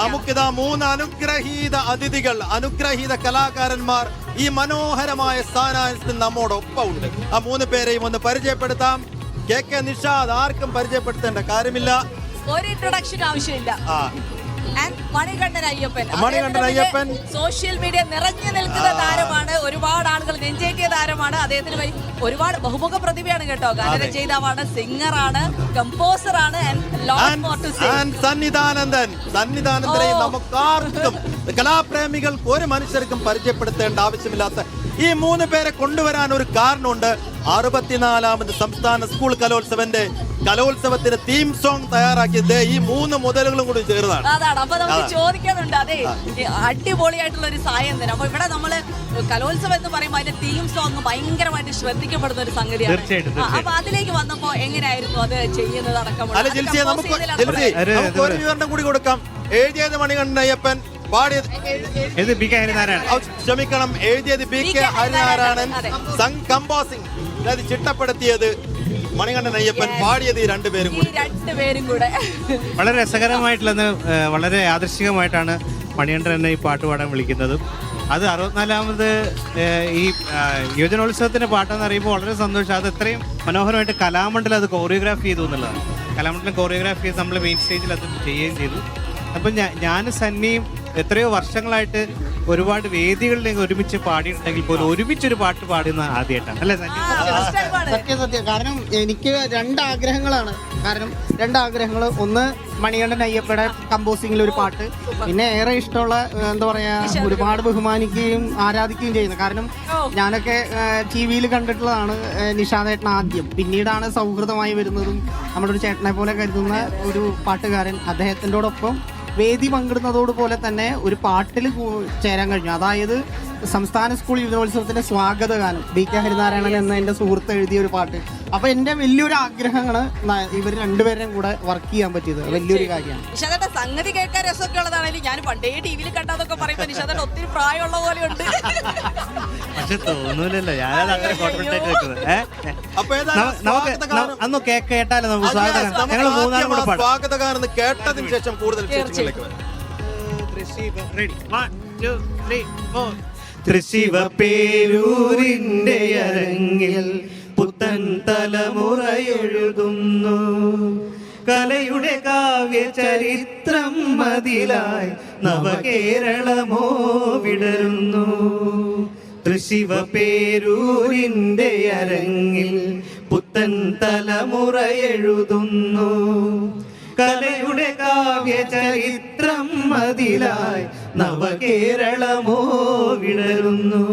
നമുക്കിതാ മൂന്ന് അനുഗ്രഹീത അതിഥികൾ അനുഗ്രഹീത കലാകാരന്മാർ ഈ മനോഹരമായ സ്ഥാനത്തിൽ നമ്മോടൊപ്പം ഉണ്ട്. ആ മൂന്ന് പേരെയും ഒന്ന് പരിചയപ്പെടുത്താം. കെ കെ നിഷാദ് ആർക്കും പരിചയപ്പെടുത്തേണ്ട കാര്യമില്ല. ഒരു ഇൻട്രൊഡക്ഷൻ ആവശ്യമില്ല. ആ മണികണ്ഠൻ അയ്യപ്പൻ. മണികണ്ഠൻ അയ്യപ്പൻ. സോഷ്യൽ മീഡിയ നിറഞ്ഞു നിൽക്കുന്ന താരമാണ്. ഒരുപാട് ആളുകൾ നെഞ്ചേറ്റിയ താരമാണ്. അദ്ദേഹത്തിന് ഒരുപാട് ബഹുമുഖ പ്രതിഭയാണ് കേട്ടോ. ഗാനരചയിതാവാണ് സിംഗറാണ് കമ്പോസർ ആണ് And- and സന്നിധാനന്ദൻ. സന്നിധാനന്ദനെ. നമുക്കാർക്കും കലാപ്രേമികൾക്ക് ഒരു മനുഷ്യർക്കും പരിചയപ്പെടുത്തേണ്ട ആവശ്യമില്ലാത്ത ഈ മൂന്ന് പേരെ കൊണ്ടുവരാൻ ഒരു കാരണമുണ്ട്. അറുപത്തിനാലാമത് സംസ്ഥാന സ്കൂൾ കലോത്സവന്റെ കലോത്സവത്തിന് തീം സോങ് തയ്യാറാക്കിയത് ദേ ഈ മൂന്ന് മുതലുകളും കൂടി ചേർന്നാണ് അതാണ് അപ്പൊ നമുക്ക് ചോദിക്കാനുണ്ട് അതെ അടിപൊളിയായിട്ടുള്ള ഒരു സായം തന്നെ. അപ്പൊ ഇവിടെ നമ്മൾ കലോത്സവം എന്ന് പറയുമ്പോൾ അതിന്റെ തീം സോങ് ഭയങ്കരമായിട്ട് ശ്രദ്ധിക്കപ്പെടുന്ന ഒരു സംഗതിയാണ്. അപ്പൊ അതിലേക്ക് വന്നപ്പോ എങ്ങനെയായിരുന്നു അത് ചെയ്യുന്നത് അടക്കം ഒരു- വിവരണം കൂടി കൊടുക്കാം. എഴുതിയത് മണികണ്ഠൻ അയ്യപ്പൻ പാടിയത് ഇത് പി കെ ഹരിനാരായണൻ. ക്ഷമിക്കണം. എഴുതിയത് ബി കെ ഹരിനാരായണൻ സം കമ്പോസിംഗ്. അതായത് ചിട്ടപ്പെടുത്തിയത് മണികണ്ഠൻ അയ്യപ്പൻ. പാടിയത് ഈ രണ്ടുപേരും കൂടി. രണ്ടുപേരും കൂടെ. വളരെ രസകരമായിട്ടുള്ള വളരെ യാദൃശികമായിട്ടാണ് മണികണ്ഠൻ എന്നെ ഈ പാട്ട് പാടാൻ വിളിക്കുന്നതും. അത് അറുപത്തിനാലാമത് ഈ യുവജനോത്സവത്തിന്റെ പാട്ടെന്ന് അറിയുമ്പോൾ വളരെ സന്തോഷം. അത് എത്രയും മനോഹരമായിട്ട് കലാമണ്ഡലം അത് കോറിയോഗ്രാഫ് ചെയ്തു എന്നുള്ളതാണ്. കലാമണ്ഡലം കോറിയോഗ്രാഫ് ചെയ്ത് നമ്മൾ മെയിൻ സ്റ്റേജിൽ അത് ചെയ്യുകയും ചെയ്തു. അപ്പം ഞാൻ സന്നിയും എത്രയോ വർഷങ്ങളായിട്ട് ഒരുപാട് വേദികളിലേക്ക് ഒരുമിച്ച് പാടിയിട്ടുണ്ടെങ്കിൽ പോലും ഒരുമിച്ച് ഒരു പാട്ട് പാടുന്ന ആദ്യമായിട്ടാണ്. അല്ലേ. സത്യം? സത്യം കാരണം എനിക്ക് രണ്ട് ആഗ്രഹങ്ങളാണ് കാരണം രണ്ട് ആഗ്രഹങ്ങൾ ഒന്ന് മണികണ്ഠൻ അയ്യപ്പയുടെ കമ്പോസിംഗിൽ ഒരു പാട്ട്. പിന്നെ ഏറെ ഇഷ്ടമുള്ള എന്താ പറയാ ഒരുപാട് ബഹുമാനിക്കുകയും ആരാധിക്കുകയും ചെയ്യുന്നത് കാരണം ഞാനൊക്കെ ടി വിയിൽ കണ്ടിട്ടുള്ളതാണ് നിഷാദേട്ടൻ ആദ്യം. പിന്നീടാണ് സൗഹൃദമായി വരുന്നതും നമ്മുടെ ഒരു ചേട്ടനെ പോലെ കരുതുന്ന ഒരു പാട്ടുകാരൻ അദ്ദേഹത്തിന്റെയോടൊപ്പം വേദി പങ്കിടുന്നതോടുപോലെ തന്നെ ഒരു പാട്ടിൽ ചേരാൻ കഴിഞ്ഞു. അതായത് സംസ്ഥാന സ്കൂൾ യുവജനോത്സവത്തിന്റെ സ്വാഗത ഗാനം ബി കെ ഹരിനാരായണൻ എന്ന എന്റെ സുഹൃത്ത് എഴുതിയ ഒരു പാട്ട്. അപ്പൊ എന്റെ വലിയൊരു ആഗ്രഹമാണ് ഇവർ രണ്ടുപേരെയും കൂടെ വർക്ക് ചെയ്യാൻ പറ്റിയത്. വലിയൊരു കാര്യമാണ്. നിഷാദേട്ട സംഗതി കേൾക്കാൻ രസമൊക്കെ ഉള്ളതാണെങ്കിലും ഞാൻ പണ്ടേ ടി വിയിൽ കണ്ടതൊക്കെ പറയുമ്പോ നിഷാദേട്ട ഒത്തിരി പ്രായമുള്ള പോലെ ഉണ്ട് പക്ഷെ തോന്നൂലല്ലോ. ഞാനത് അങ്ങനെ ആയിട്ട് നമുക്ക് അന്ന് കേട്ടാലോ നമുക്ക് സ്വാഗതം. ഞങ്ങൾ മൂന്നാളും കൂടെ സ്വാഗതഗാനം എന്ന് കേട്ടതിന് ശേഷം കൂടുതൽ ത്രീ വരാം. തൃശിവ പേരൂരിന്റെ അരങ്ങിൽ പുത്തൻ തലമുറയെഴുതുന്നു കലയുടെ കാവ്യ ചരിത്രം മതിലായി നവകേരളമോ വിടരുന്നു. തൃശിവ പേരൂരിന്റെ അരങ്ങിൽ പുത്തൻ തലമുറയെഴുതുന്നു കലയുടെ കാവ്യ ചരിത്രം മതിലായി നവകേരളമോ വിടരുന്നു?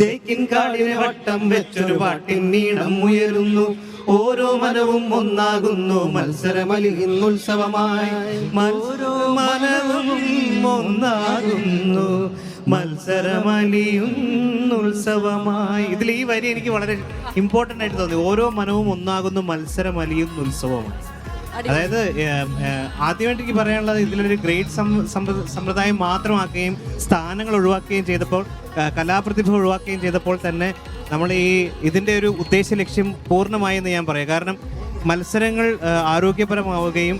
തേക്കിൻ കാടിന് വട്ടം വെച്ചൊരു പാട്ടിൻ നീളം ഉയരുന്നു. ഓരോ മനവും ഒന്നാകുന്നു. മത്സരമലിയുന്നുത്സവമായി ഓരോ മനവും ഒന്നാകുന്നു. മത്സരമലിയുന്നുത്സവമായി ഇതിൽ ഈ വരി എനിക്ക് വളരെ ഇമ്പോർട്ടന്റ് ആയിട്ട് തോന്നി. ഓരോ മനവും ഒന്നാകുന്നു. മത്സരമലിയുന്നുത്സവമായി അതായത് ആദ്യമായിട്ട് എനിക്ക് പറയാനുള്ളത് ഇതിലൊരു ഗ്രേഡ് സമ്പ്രദായം മാത്രമാക്കുകയും സ്ഥാനങ്ങൾ ഒഴിവാക്കുകയും ചെയ്തപ്പോൾ കലാപ്രതിഭ ഒഴിവാക്കുകയും ചെയ്തപ്പോൾ തന്നെ നമ്മൾ ഈ ഇതിന്റെ ഒരു ഉദ്ദേശ ലക്ഷ്യം പൂർണമായെന്ന് ഞാൻ പറയാം. കാരണം മത്സരങ്ങൾ ആരോഗ്യപരമാവുകയും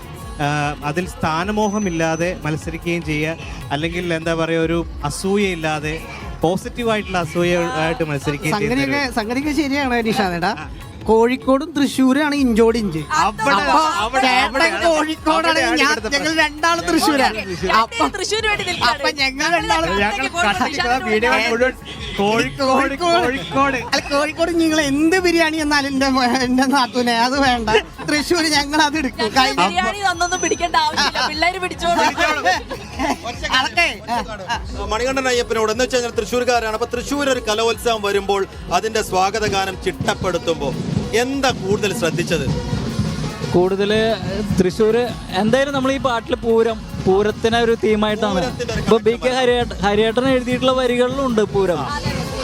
അതിൽ സ്ഥാനമോഹമില്ലാതെ മത്സരിക്കുകയും ചെയ്യുക അല്ലെങ്കിൽ എന്താ പറയുക ഒരു അസൂയയില്ലാതെ പോസിറ്റീവായിട്ടുള്ള അസൂയ ആയിട്ട് മത്സരിക്കുകയും സംഗതിയൊക്കെ ശരിയാണ് നിഷാദേട്ടാ. കോഴിക്കോടും തൃശ്ശൂരാണ് ഇഞ്ചോട് ഇഞ്ച്. കോഴിക്കോടാണ്. ഞങ്ങൾ രണ്ടാളും തൃശ്ശൂരാണ്. അപ്പൊ തൃശ്ശൂർ വേണ്ടി അപ്പൊ ഞങ്ങൾ രണ്ടാളും കോഴിക്കോട് കോഴിക്കോട്. അല്ല കോഴിക്കോട് നിങ്ങൾ എന്ത് ബിരിയാണി എന്നാലും എന്റെ എന്റെ നാട്ടൂനെ അത് വേണ്ട. തൃശ്ശൂർ ഞങ്ങൾ അത് എടുക്കും. ബിരിയാണി തന്നൊന്നും പിടിക്കേണ്ട ആവശ്യമില്ല. പിള്ളേര് പിടിച്ചോളൂ. മണികണ്ഠൻ അയ്യപ്പനോട് എന്ന് വെച്ചാൽ തൃശ്ശൂർക്കാരാണ്. അപ്പൊ തൃശ്ശൂർ ഒരു കലോത്സവം വരുമ്പോൾ അതിന്റെ സ്വാഗതഗാനം ചിട്ടപ്പെടുത്തുമ്പോൾ എന്താ കൂടുതൽ ശ്രദ്ധിച്ചത്? കൂടുതൽ തൃശ്ശൂർ എന്തായാലും നമ്മൾ ഈ പാട്ടിൽ പൂരം പൂരത്തിനെ ഒരു തീമായിട്ടാണ് ഇപ്പൊ ബി കെ ഹരിയേട്ടൻ ഹരിയേട്ടൻ എഴുതിയിട്ടുള്ള വരികളിലും ഉണ്ട് പൂരം.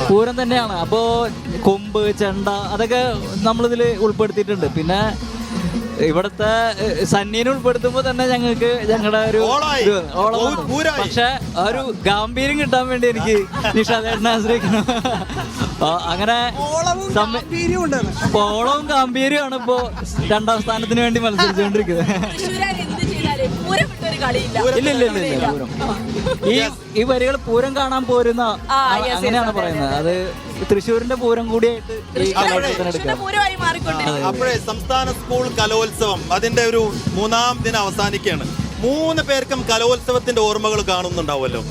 പൂരം തന്നെയാണ്. അപ്പോൾ കൊമ്പ് ചെണ്ട അതൊക്കെ നമ്മളിതിൽ ഉൾപ്പെടുത്തിയിട്ടുണ്ട്. പിന്നെ ഇവിടുത്തെ സന്നിനെ ഉൾപ്പെടുത്തുമ്പോൾ തന്നെ ഞങ്ങൾക്ക് ഞങ്ങളുടെ ഒരു. ഇത് ഓളം ഓ, വന്നു. പൂരായി. പക്ഷെ ആ ഒരു ഗാംഭീര്യം കിട്ടാൻ വേണ്ടി എനിക്ക് നിഷാദേട്ടനെ ആശ്രയിക്കണം ആ, അങ്ങനെ ഇപ്പൊ ഓളവും ഗാംഭീര്യമാണ് ഇപ്പോ രണ്ടാം സ്ഥാനത്തിന് വേണ്ടി മത്സരിച്ചുകൊണ്ടിരിക്കുന്നത് തൃശ്ശൂരാർ എന്ത് ചെയ്താലും പൂരം കളിയില്ല. ഇല്ല ഇല്ല ഇല്ല ഇല്ല. പൂരം. ഈ ഈ വരികൾ പൂരം കാണാൻ പോരുന്ന ആ, yes, yes, അങ്ങനെയാണ് അതെ, പറയുന്നത്. അത് തൃശ്ശൂരിന്റെ പൂരം കൂടിയായിട്ട് ഈ കലോത്സവത്തിന് കൃഷ്ണ എടുക്കാം. പൂരമായി മാറിക്കൊണ്ടിരിക്കും അപ്പോഴേ സംസ്ഥാന സ്കൂൾ കലോത്സവം അതിന്റെ ഒരു മൂന്നാം ദിനം അവസാനിക്കുകയാണ്. മൂന്ന് പേർക്കും കലോത്സവത്തിന്റെ ഓർമ്മകൾ കാണുന്നുണ്ടാവുമല്ലോ.